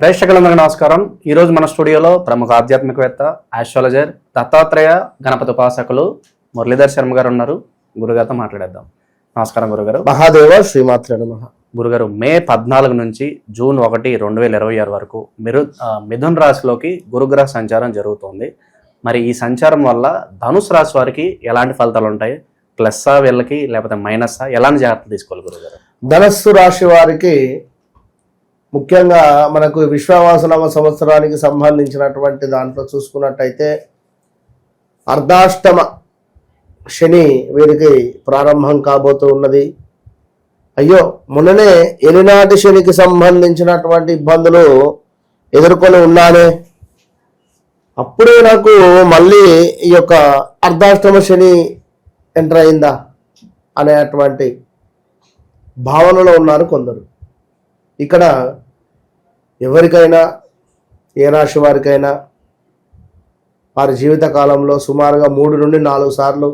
ప్రేక్షకులందరికీ నమస్కారం. ఈ రోజు మన స్టూడియోలో ప్రముఖ ఆధ్యాత్మికవేత్త ఆస్ట్రాలజర్ దత్తాత్రేయ గణపతి ఉపాసకులు మురళీధర్ శర్మ గారు ఉన్నారు. గురుగారితో మాట్లాడేద్దాం. నమస్కారం గురుగారు. మహాదేవ శ్రీమాత్రే నమ. గురుగారు మే పద్నాలుగు నుంచి జూన్ ఒకటి రెండు వేల ఇరవై ఆరు వరకు మిరు మిథున్ రాశిలోకి గురుగ్రహ సంచారం జరుగుతోంది. మరి ఈ సంచారం వల్ల ధనుసు రాశి వారికి ఎలాంటి ఫలితాలు ఉంటాయి? ప్లస్సా వీళ్ళకి లేకపోతే మైనస్సా? ఎలాంటి జాగ్రత్తలు తీసుకోవాలి గురుగారు? ధనస్సు రాశి వారికి ముఖ్యంగా మనకు విశ్వవాసనవ సంవత్సరానికి సంబంధించినటువంటి దాంట్లో చూసుకున్నట్టయితే అర్ధాష్టమ శని వీరికి ప్రారంభం కాబోతూ ఉన్నది. అయ్యో మొన్ననే ఎలినాటి శనికి సంబంధించినటువంటి ఇబ్బందులు ఎదుర్కొని ఉన్నానే. అప్పుడే నాకు మళ్ళీ ఈ యొక్క అర్ధాష్టమ శని ఎంటర్ అయిందా అనేటువంటి భావనలో ఉన్నారు కొందరు. ఇక్కడ ఎవరికైనా ఏ రాశి వారికైనా వారి జీవిత కాలంలో సుమారుగా మూడు నుండి నాలుగు సార్లు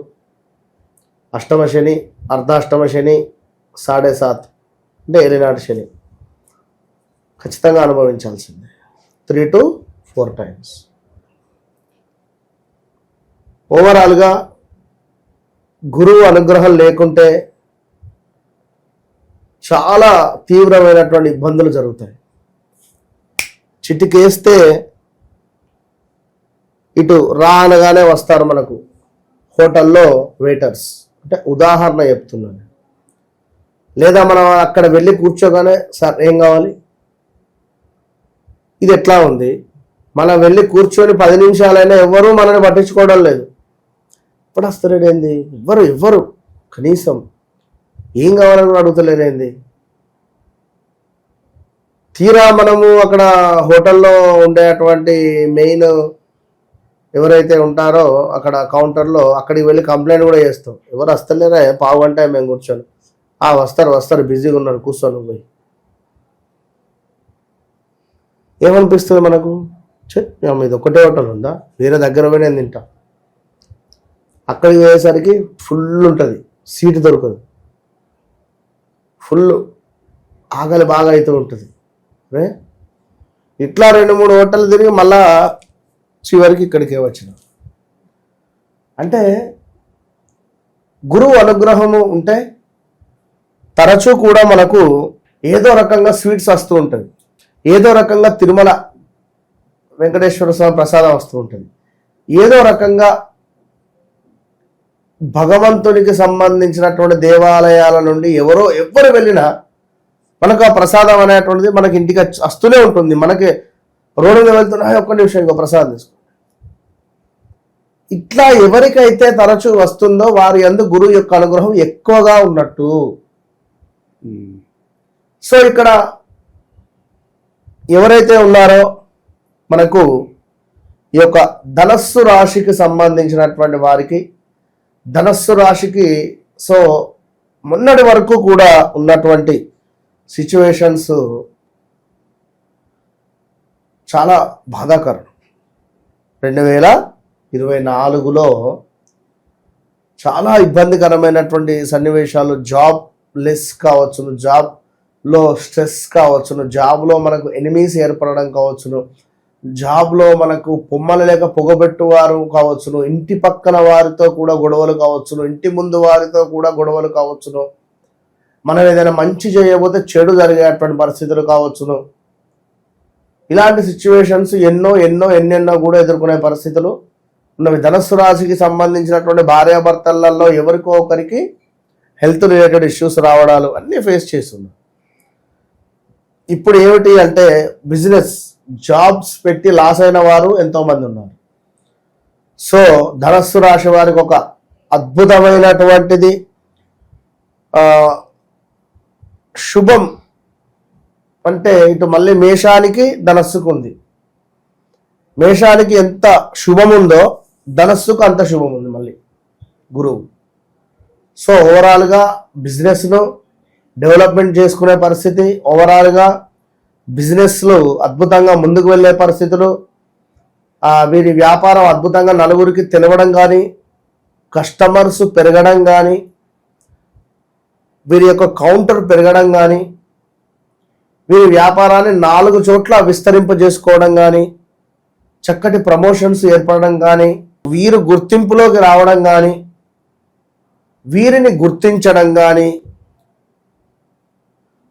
అష్టమ శని అర్ధాష్టమ శని సాడే సాత్ అంటే ఏలినాటి శని. ఖచ్చితంగా అనుభవించాల్సిందే. త్రీ టు ఫోర్ టైమ్స్ ఓవరాల్గా గురువు అనుగ్రహం లేకుంటే చాలా తీవ్రమైనటువంటి ఇబ్బందులు జరుగుతాయి. చిటికేస్తే ఇటు రా అనగానే వస్తారు మనకు హోటల్లో వెయిటర్స్. అంటే ఉదాహరణ చెప్తున్నాను. లేదా మనం అక్కడ వెళ్ళి కూర్చోగానే సార్ ఏం కావాలి? ఇది ఎట్లా ఉంది? మనం వెళ్ళి కూర్చొని పది నిమిషాలైనా ఎవరూ మనల్ని పట్టించుకోవడం లేదు. ఇప్పుడు వస్తారేంది ఎవ్వరు ఎవ్వరు. కనీసం ఏం కావాలని కూడా అడుగుతలేరేంది తీరా మనము అక్కడ హోటల్లో ఉండేటువంటి మెయిన్ ఎవరైతే ఉంటారో అక్కడ కౌంటర్లో అక్కడికి వెళ్ళి కంప్లైంట్ కూడా చేస్తాం. ఎవరు వస్తలేరా పావు గంట మేము కూర్చొని. ఆ వస్తారు వస్తారు బిజీగా ఉన్నారు కూర్చొని పోయి. ఏమనిపిస్తుంది మనకు? ఇది ఒకటే హోటల్ ఉందా? వేరే దగ్గర పోయి నేను తింటా. అక్కడికి పోయేసరికి ఫుల్ ఉంటుంది. సీటు దొరకదు. ఫుల్ ఆకలి బాగా అవుతూ ఉంటుంది. రే? ఇట్లా రెండు మూడు హోటల్ తిరిగి మళ్ళా చివరికి ఇక్కడికే వచ్చిన. అంటే గురువు అనుగ్రహము ఉంటే తరచూ కూడా మనకు ఏదో రకంగా స్వీట్స్ వస్తూ ఉంటుంది. ఏదో రకంగా తిరుమల వెంకటేశ్వర స్వామి ప్రసాదం వస్తూ ఉంటుంది. ఏదో రకంగా భగవంతునికి సంబంధించినటువంటి దేవాలయాల నుండి ఎవరో ఎవరు వెళ్ళినా మనకు ఆ ప్రసాదం అనేటువంటిది మనకి ఇంటికి వచ్చి- వస్తూనే ఉంటుంది. మనకి రోడ్డు మీద వెళ్తున్నా ఒక్క నిమిషం ఇంకో ప్రసాదం తీసుకో. ఇట్లా ఎవరికైతే తరచూ వస్తుందో వారి అందు గురువు యొక్క అనుగ్రహం ఎక్కువగా ఉన్నట్టు. సో ఇక్కడ ఎవరైతే ఉన్నారో మనకు ఈ యొక్క ధనస్సు రాశికి సంబంధించినటువంటి వారికి ధనస్సు రాశికి సో మొన్నటి వరకు కూడా ఉన్నటువంటి సిచ్యువేషన్స్ చాలా బాధాకరం. రెండు వేల ఇరవై నాలుగులో చాలా ఇబ్బందికరమైనటువంటి సన్నివేశాలు జాబ్ లెస్ కావచ్చును జాబ్లో స్ట్రెస్ కావచ్చును జాబ్లో మనకు ఎనిమీస్ ఏర్పడడం కావచ్చును జాబ్లో మనకు పొమ్మలు లేక పొగబెట్టు వారు కావచ్చును. ఇంటి పక్కన వారితో కూడా గొడవలు కావచ్చును. ఇంటి ముందు వారితో కూడా గొడవలు కావచ్చును. మనం ఏదైనా మంచి చేయకపోతే చెడు జరిగేటువంటి పరిస్థితులు కావచ్చును. ఇలాంటి సిచ్యువేషన్స్ ఎన్నో ఎన్నో ఎన్నెన్నో కూడా ఎదుర్కొనే పరిస్థితులు ఉన్నవి. ధనస్సు రాశికి సంబంధించినటువంటి భార్యాభర్తలలో ఎవరికో ఒకరికి హెల్త్ రిలేటెడ్ ఇష్యూస్ రావడాలు అన్నీ ఫేస్ చేస్తున్నాం. ఇప్పుడు ఏమిటి అంటే బిజినెస్ జాబ్స్ పెట్టి లాస్ అయిన వారు ఎంతోమంది ఉన్నారు. సో ధనస్సు రాశి వారికి ఒక అద్భుతమైనటువంటిది. శుభం అంటే ఇటు మళ్ళీ మేషానికి ధనస్సుకు ఉంది మేషానికి ఎంత శుభం ఉందో ధనస్సుకు అంత శుభం ఉంది మళ్ళీ గురువు. సో ఓవరాల్గా బిజినెస్ను డెవలప్మెంట్ చేసుకునే పరిస్థితి ఓవరాల్గా బిజినెస్లు అద్భుతంగా ముందుకు వెళ్ళే పరిస్థితులు వీరి వ్యాపారం అద్భుతంగా నలుగురికి తెలవడం కానీ కస్టమర్స్ పెరగడం కానీ వీరి యొక్క కౌంటర్ పెరగడం కానీ వీరి వ్యాపారాన్ని నాలుగు చోట్ల విస్తరింపజేసుకోవడం కానీ చక్కటి ప్రమోషన్స్ ఏర్పడడం కానీ వీరు గుర్తింపులోకి రావడం కానీ వీరిని గుర్తించడం కానీ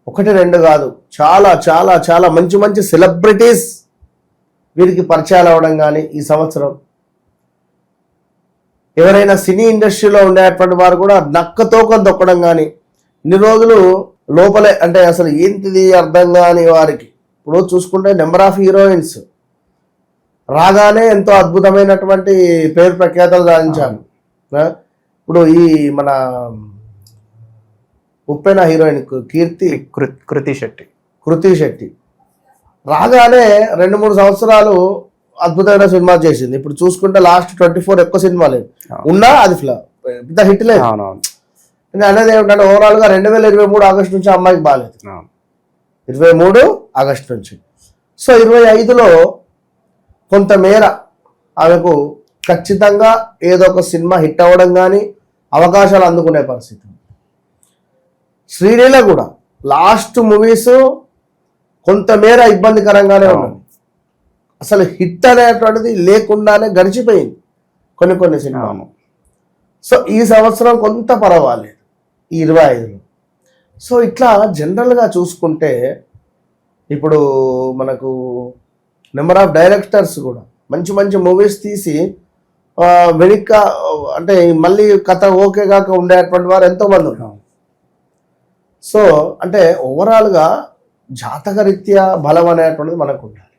ఒకటి రెండు కాదు. చాలా చాలా చాలా మంచి మంచి సెలబ్రిటీస్ వీరికి పరిచయాలు అవ్వడం కానీ ఈ సంవత్సరం. ఎవరైనా సినీ ఇండస్ట్రీలో ఉండేటువంటి వారు కూడా నక్కతోక దొక్కడం కానీ ఇన్ని రోజులు లోపలే అంటే అసలు ఏంటిది అర్థం కాని వారికి. ఇప్పుడు చూసుకుంటే నెంబర్ ఆఫ్ హీరోయిన్స్. రాగానే ఎంతో అద్భుతమైనటువంటి పేరు ప్రఖ్యాతలు సాధించారు. ఇప్పుడు ఈ మన ఉప్పెన హీరోయిన్ కీర్తి కృతి శెట్టి. కృతి శెట్టి. రాగానే రెండు మూడు సంవత్సరాలు అద్భుతమైన సినిమా చేసింది. ఇప్పుడు చూసుకుంటే లాస్ట్ ట్వంటీ ఫోర్ ఎక్కువ సినిమాలు ఉన్నా అది ఫ్లా పెద్ద హిట్ లేదు. నేను అనేది ఏమిటంటే ఓవరాల్గా రెండు వేల ఇరవై మూడు ఆగస్టు నుంచి అమ్మాయికి బాగాలేదు. ఇరవై మూడు ఆగస్టు నుంచి. సో ఇరవై ఐదులో కొంతమేర ఆమెకు ఖచ్చితంగా ఏదో ఒక సినిమా హిట్ అవ్వడం కానీ అవకాశాలు అందుకునే పరిస్థితి. శ్రీలీల కూడా లాస్ట్ మూవీస్ కొంతమేర ఇబ్బందికరంగానే ఉన్నది అసలు హిట్ అనేటువంటిది లేకుండానే గడిచిపోయింది కొన్ని కొన్ని సినిమాలు. సో ఈ సంవత్సరం కొంత పర్వాలేదు ఈ ఇరవై ఐదులో. సో ఇట్లా జనరల్గా చూసుకుంటే ఇప్పుడు మనకు నెంబర్ ఆఫ్ డైరెక్టర్స్ కూడా మంచి మంచి మూవీస్ తీసి వెనుక అంటే మళ్ళీ కథ ఓకే కాక ఉండేటువంటి వారు ఎంతోమంది ఉన్నారు. అవును. సో అంటే ఓవరాల్గా జాతకరీత్యా బలం అనేటువంటిది మనకు ఉండాలి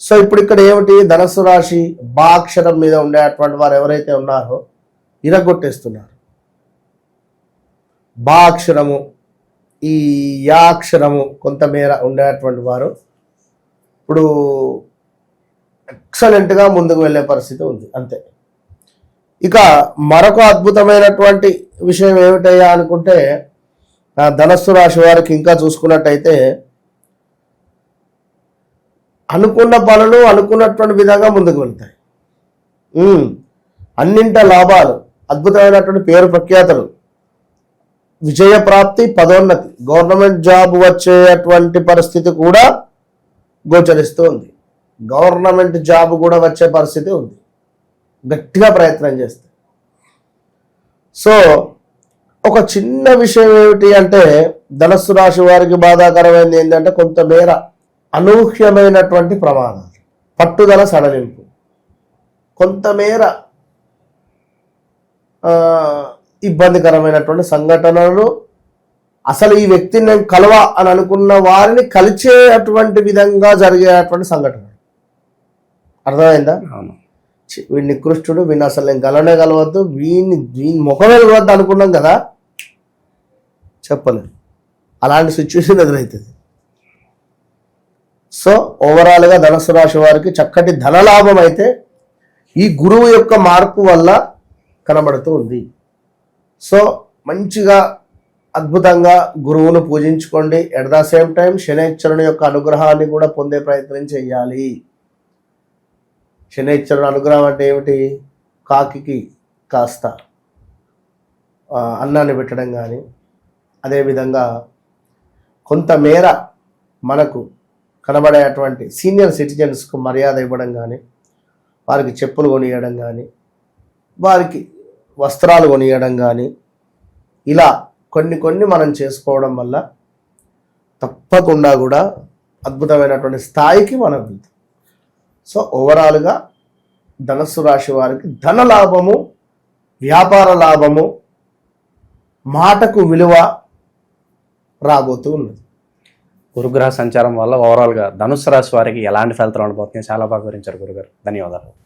సో ఇప్పుడు ఇక్కడ ఏమిటి? ధనస్సు రాశి బాక్షరం మీద ఉండేటువంటి వారు ఎవరైతే ఉన్నారో ఇరగొట్టేస్తున్నారు. బాక్షరము ఈ యాక్షరము కొంతమేర ఉండేటువంటి వారు ఇప్పుడు ఎక్సలెంట్గా ముందుకు వెళ్ళే పరిస్థితి ఉంది అంతే. ఇక మరొక అద్భుతమైనటువంటి విషయం ఏమిటయ్యా అనుకుంటే ధనస్సు రాశి వారికి ఇంకా చూసుకున్నట్టయితే అనుకున్న పనులు అనుకున్నటువంటి విధంగా ముందుకు వెళ్తాయి. అన్నింట లాభాలు అద్భుతమైనటువంటి పేరు ప్రఖ్యాతలు విజయ ప్రాప్తి పదోన్నతి గవర్నమెంట్ జాబ్ వచ్చేటువంటి పరిస్థితి కూడా గోచరిస్తూ ఉంది. గవర్నమెంట్ జాబ్ కూడా వచ్చే పరిస్థితి ఉంది. గట్టిగా ప్రయత్నం చేస్తే. సో ఒక చిన్న విషయం ఏమిటి అంటే ధనస్సు రాశి వారికి బాధాకరమైనది ఏంటంటే కొంతమేర అనూహ్యమైనటువంటి ప్రమాదాలు పట్టుదల సడలింపు. కొంతమేర ఇబ్బందికరమైనటువంటి సంఘటనలు. అసలు ఈ వ్యక్తిని నేను కలవ అని అనుకున్న వారిని కలిచేటువంటి విధంగా జరిగేటువంటి సంఘటనలు. అర్థమైందా? అవును. ఛీ, వీడు నికృష్టుడు వీడిని అసలు నేను కలవనే కలవద్దు వీడిని వీని ముఖమే కలవద్దు అనుకున్నాం కదా. చెప్పలేదు. అలాంటి సిచ్యువేషన్ ఎదురవుతుంది సో ఓవరాల్గా ధనుసు రాశి వారికి చక్కటి ధనలాభం అయితే ఈ గురువు యొక్క మార్పు వల్ల కనబడుతూ ఉంది. సో మంచిగా అద్భుతంగా గురువును పూజించుకోండి. ఎట్ ద సేమ్ టైం శనేశ్వరుని యొక్క అనుగ్రహాన్ని కూడా పొందే ప్రయత్నం చేయాలి. శనేశ్వరుని అనుగ్రహం అంటే ఏమిటి? కాకికి కాస్త అన్నాన్ని పెట్టడం కానీ అదేవిధంగా కొంతమేర మనకు కనబడేటువంటి సీనియర్ సిటిజన్స్కు మర్యాద ఇవ్వడం కానీ వారికి చెప్పులు కొనియడం కానీ వారికి వస్త్రాలు కొనియడం కానీ ఇలా కొన్ని కొన్ని మనం చేసుకోవడం వల్ల తప్పకుండా కూడా అద్భుతమైనటువంటి స్థాయికి మనం వెళ్తాం. సో ఓవరాల్గా ధనస్సు రాశి వారికి ధన లాభము వ్యాపార లాభము మాటకు విలువ రాబోతూ ఉన్నది. గురుగ్రహ సంచారం వల్ల ఓవరాల్గా ధనుసు రాశి వారికి ఎలాంటి ఫలితాలు ఉండబోతున్నాయి? చాలా బాగా వివరించారు గురుగారు. ధన్యవాదాలు.